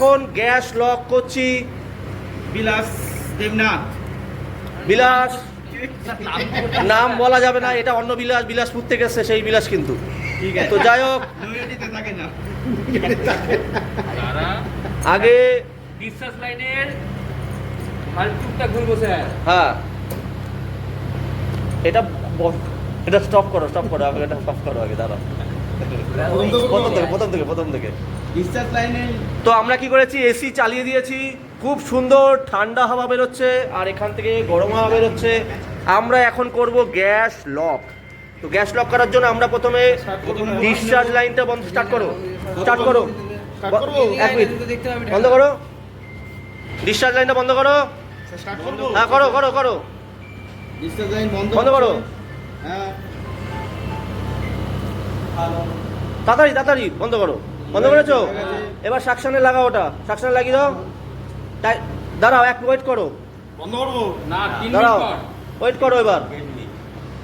এখন gas lock করছি। বিলাস দেবনাথ। বিলাস নাম বলা যাবে না এটা অন্য বিলাস বিলাসপুর থেকে এসছে সেই বিলাস কিন্তু। ঠিক আছে। তো যাই হোক। না। আগে বিশ্বাস লাইনের হ্যাঁ। এটা এটা স্টপ করো স্টপ করো আগে এটা স্টপ করো আগে দাঁড়াও। প্রথম থেকে প্রথম থেকে প্রথম থেকে। তো আমরা কি করেছি? এসি চালিয়ে দিয়েছি। খুব সুন্দর ঠান্ডা হাওয়া বেরোচ্ছে আর এখান থেকে গরম হাওয়া বেরোচ্ছে। আমরা এখন করব গ্যাস লক। তো গ্যাস লক করার জন্য আমরা প্রথমে ডিসচার্জ লাইনটা বন্ধ স্টার্ট করো। স্টার্ট করো। এক মিনিট বন্ধ করো। ডিসচার্জ লাইনটা বন্ধ করো। হ্যাঁ করো করো করো। বিশ্বাস লাইন বন্ধ বন্ধ করো। হ্যাঁ। তাড়াতাড়ি তাড়াতাড়ি বন্ধ করো। বন্ধ করেছ? এবার সাকশানে লাগাও ওটা। সাকশানে লাগিয়ে দাও। তাই দাঁড়াও এক ওয়েট করো। বন্ধ করব? না দাঁড়াও। ওয়েট করো এবার।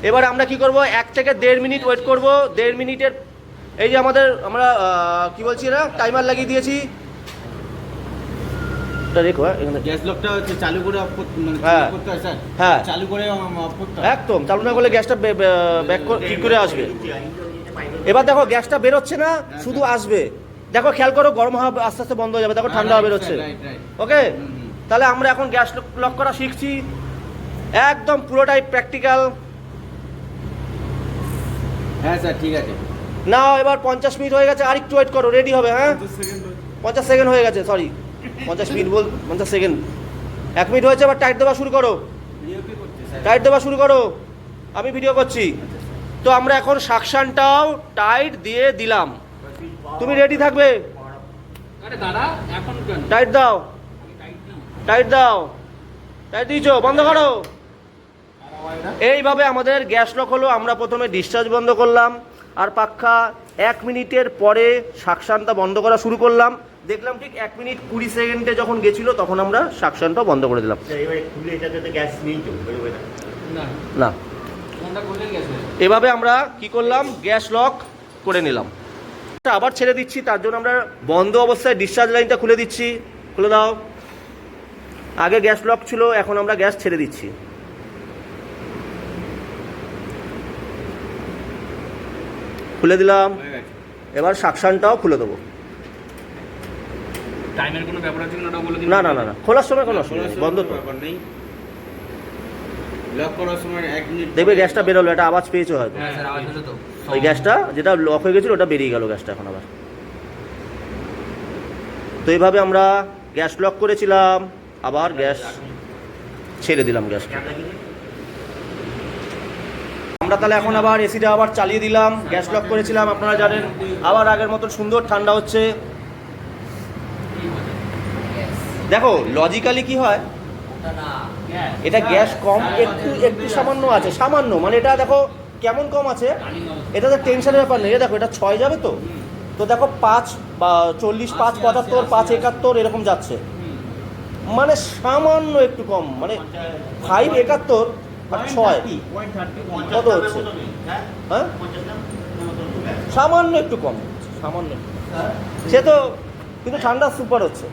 এবার আমরা কি করব? এক থেকে দেড় মিনিট ওয়েট করব। দেড় মিনিটের এই যে আমাদের আমরা কি বলছি না টাইমার লাগিয়ে দিয়েছি। গ্যাস লকটা চালু করে অফ করতে মানে হ্যাঁ। করতে হয় স্যার। হ্যাঁ। চালু করে অফ করতে একদম চালু না করলে গ্যাসটা ব্যাক ঠিক করে আসবে। এবার দেখো গ্যাসটা বেরোচ্ছে না শুধু আসবে। দেখো খেয়াল করো গরম হাওয়া আস্তে আস্তে বন্ধ হয়ে যাবে দেখো ঠান্ডা হাওয়া বেরোচ্ছে। ওকে। তাহলে আমরা এখন গ্যাস লক করা শিখছি। একদম পুরোটাই প্র্যাকটিক্যাল হ্যাঁ স্যার ঠিক আছে। না এবার পঞ্চাশ মিনিট হয়ে গেছে আর একটু ওয়েট করো রেডি হবে হ্যাঁ? পঞ্চাশ সেকেন্ড হয়ে গেছে সরি পঞ্চাশ মিনিট বল পঞ্চাশ সেকেন্ড এক মিনিট হয়েছে এবার টাইট দেওয়া শুরু করো। টাইট দেওয়া শুরু করো। আমি ভিডিও করছি। তো আমরা এখন সাকশানটাও টাইট দিয়ে দিলাম। তুমি রেডি থাকবে? দাদা টাইট দাও। টাইট দাও। টাইট দিয়েছ বন্ধ করো। এইভাবে আমাদের গ্যাস লক হলো আমরা প্রথমে ডিসচার্জ বন্ধ করলাম আর পাক্ষা এক মিনিটের পরে সাকশানটা বন্ধ করা শুরু করলাম। দেখলাম ঠিক এক মিনিট কুড়ি সেকেন্ডে যখন গেছিল তখন আমরা সাকশানটা বন্ধ করে দিলাম। না। এভাবে আমরা কি করলাম? গ্যাস লক করে নিলাম। আবার ছেড়ে দিচ্ছি তার জন্য আমরা বন্ধ অবস্থায় ডিসচার্জ লাইনটা খুলে দিচ্ছি। খুলে দাও। আগে গ্যাস লক ছিল এখন আমরা গ্যাস ছেড়ে দিচ্ছি। খুলে দিলাম। এবার সাকশানটাও খুলে দেবো। না না না না খোলার সময় কোনো অসুবিধা নেই বন্ধ তো। ব্যাপার নেই। লক করার সময় এক মিনিট দেখবে গ্যাসটা বেরোলো এটা আওয়াজ পেয়েছ হয়তো। হ্যাঁ স্যার আওয়াজ হলো তো। ওই গ্যাসটা যেটা লক হয়ে গেছিল ওটা বেরিয়ে গেল গ্যাসটা এখন আবার। তো এইভাবে আমরা গ্যাস লক করেছিলাম আবার গ্যাস ছেড়ে দিলাম গ্যাসটা। আমরা তাহলে এখন আবার এসিটা আবার চালিয়ে দিলাম গ্যাস লক করেছিলাম আপনারা জানেন আবার আগের মতন সুন্দর ঠান্ডা হচ্ছে। দেখো লজিক্যালি কি হয়? এটা গ্যাস কম, একটু একটু সামান্য আছে, সামান্য মানে এটা দেখো কেমন কম আছে? এটা তো টেনশনের ব্যাপার নেই দেখো, এটা ছয় যাবে তো? তো দেখো পাঁচ, বা চল্লিশ, পাঁচ, পঁচাত্তর, পাঁচ, একাত্তর, এরকম যাচ্ছে। মানে সামান্য একটু কম মানে ফাইভ একাত্তর, আর ছয়, কত হচ্ছে? হ্যাঁ? সামান্য একটু কম, সামান্য। সে তো, কিন্তু ঠান্ডা সুপার হচ্ছে।